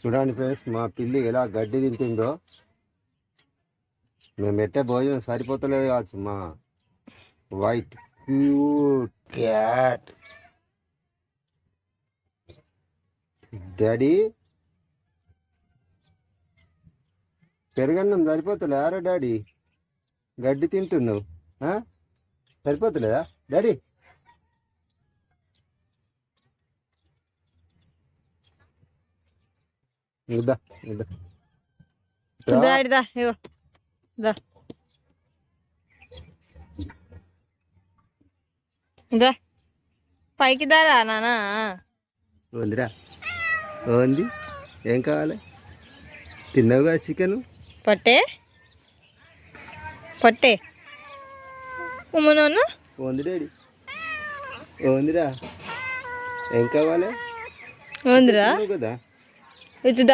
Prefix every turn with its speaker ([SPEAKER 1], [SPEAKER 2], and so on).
[SPEAKER 1] చూడండి ఫ్రెండ్స్ మా పిల్లి ఎలా గడ్డి తింటుందో. మేము పెట్టే భోజనం సరిపోతలేదు కావచ్చు మా వైట్ క్యూట్ క్యాట్. డాడీ పెరగన్నం సరిపోతలేరా డాడీ? గడ్డి తింటున్నావు సరిపోతలేదా? డాడీ ఇద్దా ఇద్దా
[SPEAKER 2] దా ఇదా ఇగో దా దా పైకి దారా నానా
[SPEAKER 1] ఉందిరా ఉంది ఏం కావాలి తిన్నావు కదా చికెన్
[SPEAKER 2] పట్టే పట్టే ఉమ్మనోన్న
[SPEAKER 1] ఉంది డాడీ ఉందిరా ఏం కావాలి
[SPEAKER 2] ఉందిరా
[SPEAKER 1] కదా
[SPEAKER 2] ఇటుదా